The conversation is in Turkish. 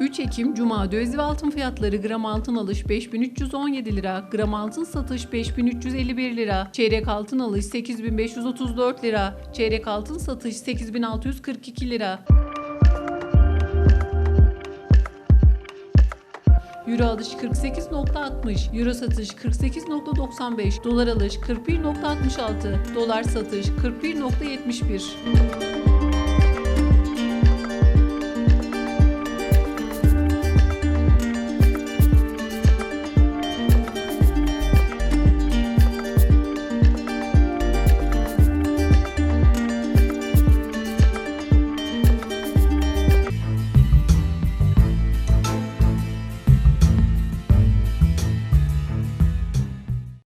3 Ekim Cuma döviz ve altın fiyatları. Gram altın alış 5317 lira, gram altın satış 5351 lira, çeyrek altın alış 8534 lira, çeyrek altın satış 8642 lira. Euro alış 48.60, Euro satış 48.95, dolar alış 41.66, dolar satış 41.71.